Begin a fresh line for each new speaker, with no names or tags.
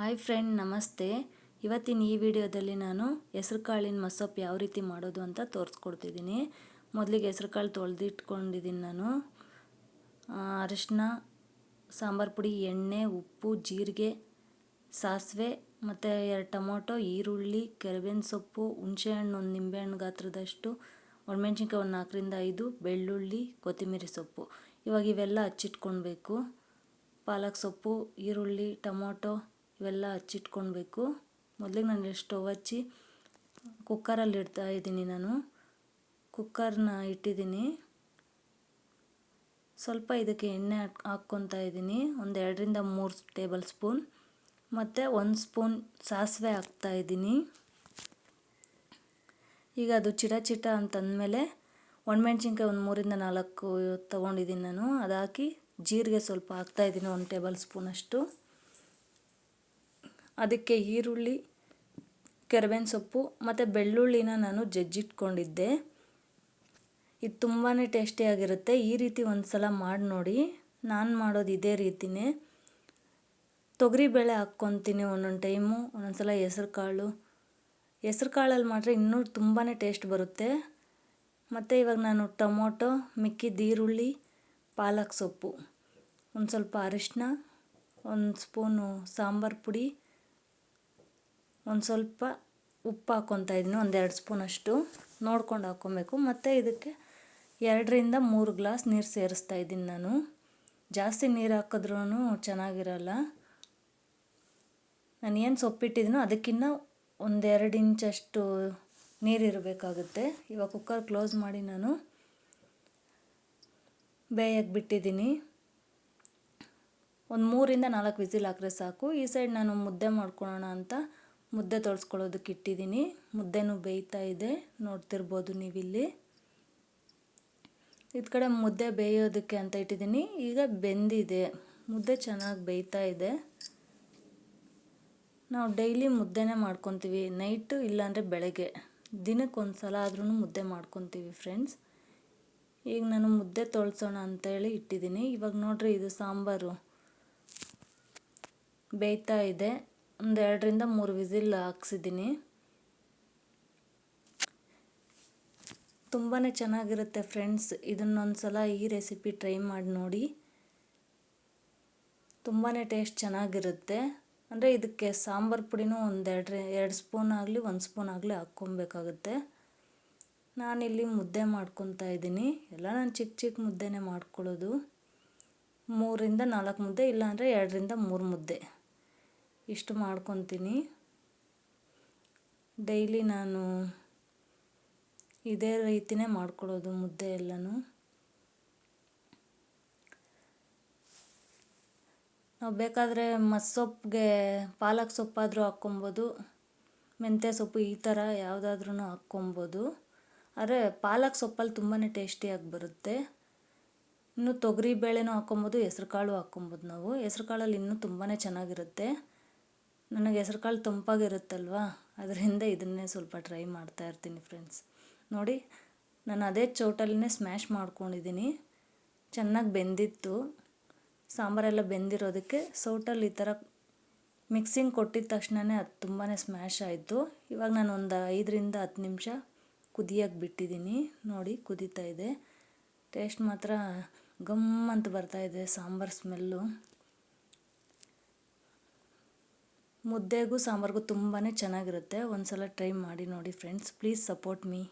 Hi friend, ನಮಸ್ತೆ. ಇವತ್ತಿನ ಈ ವಿಡಿಯೋದಲ್ಲಿ ನಾನು ಹೆಸ್ರು ಕಾಳಿನ ಮಸೊಪ್ಪು ಯಾವ ರೀತಿ ಮಾಡೋದು ಅಂತ ತೋರಿಸ್ಕೊಡ್ತಿದ್ದೀನಿ. ಮೊದಲಿಗೆ ಹೆಸ್ರು ಕಾಳು ತೊಳೆದಿಟ್ಕೊಂಡಿದ್ದೀನಿ ನಾನು. ಅರಿಶಿನ ಸಾಂಬಾರು ಪುಡಿ, ಎಣ್ಣೆ, ಉಪ್ಪು, ಜೀರಿಗೆ, ಸಾಸಿವೆ, ಮತ್ತು ಎರಡು ಟೊಮೊಟೊ, ಈರುಳ್ಳಿ, ಕರಿಬೇವಿನ ಸೊಪ್ಪು, ಹುಣಸೆಹಣ್ಣು ಒಂದು ನಿಂಬೆಹಣ್ಣು ಗಾತ್ರದಷ್ಟು, ಒಣಮೆಣ್ಸಿನ್ಕಾಯಿ ಒಂದು ನಾಲ್ಕರಿಂದ ಐದು, ಬೆಳ್ಳುಳ್ಳಿ ಕೊತ್ತಂಬರಿ ಸೊಪ್ಪು. ಇವಾಗ ಇವೆಲ್ಲ ಹಚ್ಚಿಟ್ಕೊಳ್ಬೇಕು ಪಾಲಕ್ ಸೊಪ್ಪು, ಈರುಳ್ಳಿ, ಟೊಮೊಟೊ ಇವೆಲ್ಲ ಹಚ್ಚಿಟ್ಕೊಳ್ಬೇಕು. ಮೊದಲಿಗೆ ನಾನು ಸ್ಟವ್ ಹಚ್ಚಿ ಕುಕ್ಕರಲ್ಲಿ ಇಡ್ತಾ ಇದ್ದೀನಿ ನಾನು. ಕುಕ್ಕರ್ನ ಇಟ್ಟಿದ್ದೀನಿ. ಸ್ವಲ್ಪ ಇದಕ್ಕೆ ಎಣ್ಣೆ ಹಾಕ್ಕೊತಾ ಇದ್ದೀನಿ. ಒಂದು ಎರಡರಿಂದ ಮೂರು ಟೇಬಲ್ ಸ್ಪೂನ್. ಮತ್ತು ಒಂದು ಸ್ಪೂನ್ ಸಾಸಿವೆ ಹಾಕ್ತಾ ಇದ್ದೀನಿ. ಈಗ ಅದು ಚಿಟ ಚಿಟ ಅಂತಂದಮೇಲೆ ಒಣಮೆಣ್ಸಿನ್ಕಾಯಿ ಒಂದು ಮೂರಿಂದ ನಾಲ್ಕು ತೊಗೊಂಡಿದ್ದೀನಿ ನಾನು. ಅದಾಕಿ ಜೀರಿಗೆ ಸ್ವಲ್ಪ ಹಾಕ್ತಾಯಿದ್ದೀನಿ ಒಂದು ಟೇಬಲ್ ಸ್ಪೂನಷ್ಟು. ಅದಕ್ಕೆ ಈರುಳ್ಳಿ, ಕರಿಬೇವಿನ ಸೊಪ್ಪು ಮತ್ತು ಬೆಳ್ಳುಳ್ಳಿನ ನಾನು ಜಜ್ಜಿಟ್ಕೊಂಡಿದ್ದೆ. ಇದು ತುಂಬಾ ಟೇಸ್ಟಿಯಾಗಿರುತ್ತೆ ಈ ರೀತಿ ಒಂದು ಸಲ ಮಾಡಿ ನೋಡಿ. ನಾನು ಮಾಡೋದು ಇದೇ ರೀತಿನೇ. ತೊಗರಿಬೇಳೆ ಹಾಕ್ಕೊತೀನಿ ಒಂದೊಂದು ಟೈಮು ಒಂದೊಂದು ಸಲ ಹೆಸ್ರು ಕಾಳು ಹೆಸ್ರು ಕಾಳಲ್ಲಿ ಮಾಡಿದ್ರೆ ಇನ್ನೂ ತುಂಬಾ ಟೇಸ್ಟ್ ಬರುತ್ತೆ. ಮತ್ತು ಇವಾಗ ನಾನು ಟೊಮೊಟೊ, ಮಿಕ್ಕಿದ ಈರುಳ್ಳಿ, ಪಾಲಕ್ ಸೊಪ್ಪು. ಒಂದು ಸ್ವಲ್ಪ ಅರಿಶಿನ ಒಂದು ಸ್ಪೂನು ಸಾಂಬಾರು ಪುಡಿ ಒಂದು ಸ್ವಲ್ಪ ಉಪ್ಪು ಹಾಕ್ಕೊತಾ ಇದ್ದೀನಿ ಒಂದೆರಡು ಸ್ಪೂನಷ್ಟು ನೋಡ್ಕೊಂಡು ಹಾಕ್ಕೊಬೇಕು ಮತ್ತು ಇದಕ್ಕೆ ಎರಡರಿಂದ ಮೂರು ಗ್ಲಾಸ್ ನೀರು ಸೇರಿಸ್ತಾ ಇದ್ದೀನಿ ನಾನು. ಜಾಸ್ತಿ ನೀರು ಹಾಕಿದ್ರೂ ಚೆನ್ನಾಗಿರಲ್ಲ. ನಾನು ಏನು ಸೊಪ್ಪಿಟ್ಟಿದ್ದೀನೋ ಅದಕ್ಕಿಂತ ಒಂದೆರಡು ಇಂಚಷ್ಟು ನೀರಿರಬೇಕಾಗುತ್ತೆ ಇವಾಗ ಕುಕ್ಕರ್ ಕ್ಲೋಸ್ ಮಾಡಿ ನಾನು ಬೇಯಕ್ಕೆ ಬಿಟ್ಟಿದ್ದೀನಿ. ಒಂದು ಮೂರಿಂದ ನಾಲ್ಕು ವಿಸಿಲ್ ಹಾಕಿದ್ರೆ ಸಾಕು. ಈ ಸೈಡ್ ನಾನು ಮುದ್ದೆ ಮಾಡ್ಕೊಳ್ಳೋಣ ಅಂತ ಮುದ್ದೆ ತೊಳ್ಸ್ಕೊಳ್ಳೋದಕ್ಕೆ ಇಟ್ಟಿದ್ದೀನಿ. ಮುದ್ದೆನೂ ಬೇಯ್ತಾ ಇದೆ. ನೋಡ್ತಿರ್ಬೋದು ನೀವಿಲ್ಲಿ. ಇದು ಕಡೆ ಮುದ್ದೆ ಬೇಯೋದಕ್ಕೆ ಅಂತ ಇಟ್ಟಿದ್ದೀನಿ. ಈಗ ಬೆಂದಿದೆ. ಮುದ್ದೆ ಚೆನ್ನಾಗಿ ಬೇಯ್ತಾ ಇದೆ. ನಾವು ಡೈಲಿ ಮುದ್ದೆನೇ ಮಾಡ್ಕೊತೀವಿ. ನೈಟು ಇಲ್ಲಾಂದರೆ ಬೆಳಗ್ಗೆ. ದಿನಕ್ಕೆ ಒಂದು ಸಲ ಆದ್ರೂ ಮುದ್ದೆ ಮಾಡ್ಕೊತೀವಿ ಫ್ರೆಂಡ್ಸ್. ಈಗ ನಾನು ಮುದ್ದೆ ತೊಳ್ಸೋಣ ಅಂತೇಳಿ ಇಟ್ಟಿದ್ದೀನಿ. ಇವಾಗ ನೋಡ್ರಿ ಇದು ಸಾಂಬಾರು. ಬೇಯ್ತಾ ಇದೆ. ಒಂದು ಎರಡರಿಂದ ಮೂರು ವಿಸಿಲ್ ಹಾಕ್ಸಿದ್ದೀನಿ. ತುಂಬಾ ಚೆನ್ನಾಗಿರುತ್ತೆ ಫ್ರೆಂಡ್ಸ್ ಇದನ್ನೊಂದು ಸಲ ಈ ರೆಸಿಪಿ ಟ್ರೈ ಮಾಡಿ ನೋಡಿ. ತುಂಬಾ ಟೇಸ್ಟ್ ಚೆನ್ನಾಗಿರುತ್ತೆ. ಅಂದರೆ ಇದಕ್ಕೆ ಸಾಂಬಾರು ಪುಡಿನೂ ಒಂದೆರಡು ಎರಡು ಸ್ಪೂನ್ ಆಗಲಿ, ಒಂದು ಸ್ಪೂನ್ ಆಗಲಿ ಹಾಕ್ಕೊಬೇಕಾಗುತ್ತೆ. ನಾನಿಲ್ಲಿ ಮುದ್ದೆ ಮಾಡ್ಕೊತಾ ಇದ್ದೀನಿ. ಎಲ್ಲ ನಾನು ಚಿಕ್ಕ ಚಿಕ್ಕ ಮುದ್ದೆನೇ ಮಾಡ್ಕೊಳ್ಳೋದು. ಮೂರಿಂದ ನಾಲ್ಕು ಮುದ್ದೆ, ಇಲ್ಲಾಂದರೆ ಎರಡರಿಂದ ಮೂರು ಮುದ್ದೆ. ಇಷ್ಟು ಮಾಡ್ಕೊತೀನಿ. ಡೈಲಿ ನಾನು ಇದೇ ರೀತಿನೇ ಮಾಡ್ಕೊಳ್ಳೋದು ಮುದ್ದೆ ಎಲ್ಲನೂ. ನಾವು ಬೇಕಾದರೆ ಮಸ್ಸೊಪ್ಪಿಗೆ ಪಾಲಕ್ ಸೊಪ್ಪಾದರೂ ಹಾಕ್ಕೊಬೋದು, ಮೆಂತ್ಯ ಸೊಪ್ಪು ಈ ಥರ ಯಾವುದಾದ್ರೂ ಹಾಕ್ಕೊಬೋದು. ಆದರೆ ಪಾಲಕ್ ಸೊಪ್ಪಲ್ಲಿ ತುಂಬಾ ಟೇಸ್ಟಿಯಾಗಿ ಬರುತ್ತೆ. ಇನ್ನು ತೊಗರಿ ಬೇಳೆನೂ ಹಾಕ್ಕೊಬೋದು ಹೆಸ್ರು ಕಾಳು ಹಾಕ್ಕೊಬೋದು ನಾವು. ಹೆಸ್ರು ಕಾಳಲ್ಲಿ ಇನ್ನೂ ತುಂಬಾ ಚೆನ್ನಾಗಿರುತ್ತೆ. ನನಗೆ ಹೆಸ್ರು ಕಾಳು ತಂಪಾಗಿರುತ್ತಲ್ವ? ಅದರಿಂದ ಇದನ್ನೇ ಸ್ವಲ್ಪ ಟ್ರೈ ಮಾಡ್ತಾ ಇರ್ತೀನಿ ಫ್ರೆಂಡ್ಸ್ ನೋಡಿ, ನಾನು ಅದೇ ಚೌಟಲ್ಲೇ ಸ್ಮ್ಯಾಶ್ ಮಾಡ್ಕೊಂಡಿದ್ದೀನಿ ಚೆನ್ನಾಗಿ ಬೆಂದಿತ್ತು. ಸಾಂಬಾರೆಲ್ಲ ಬೆಂದಿರೋದಕ್ಕೆ ಸೌಟಲ್ಲಿ ಈ ಥರ ಮಿಕ್ಸಿಂಗ್ ಕೊಟ್ಟಿದ ತಕ್ಷಣವೇ ಅದು ತುಂಬಾ ಸ್ಮ್ಯಾಶ್ ಆಯಿತು. ಇವಾಗ ನಾನು ಒಂದು ಐದರಿಂದ ಹತ್ತು ನಿಮಿಷ ಕುದಿಯೋಕೆ ಬಿಟ್ಟಿದ್ದೀನಿ ನೋಡಿ, ಕುದೀತಾ ಇದೆ. ಟೇಸ್ಟ್ ಮಾತ್ರ ಗಮ್ ಅಂತ ಬರ್ತಾಯಿದೆ ಸಾಂಬಾರು ಸ್ಮೆಲ್ಲು ಮುದ್ದೆಗೂ ಸಾಂಬಾರಿಗೂ ತುಂಬಾ ಚೆನ್ನಾಗಿರುತ್ತೆ. ಒಂದು ಸಲ ಟ್ರೈ ಮಾಡಿ ನೋಡಿ ಫ್ರೆಂಡ್ಸ್. Please support me.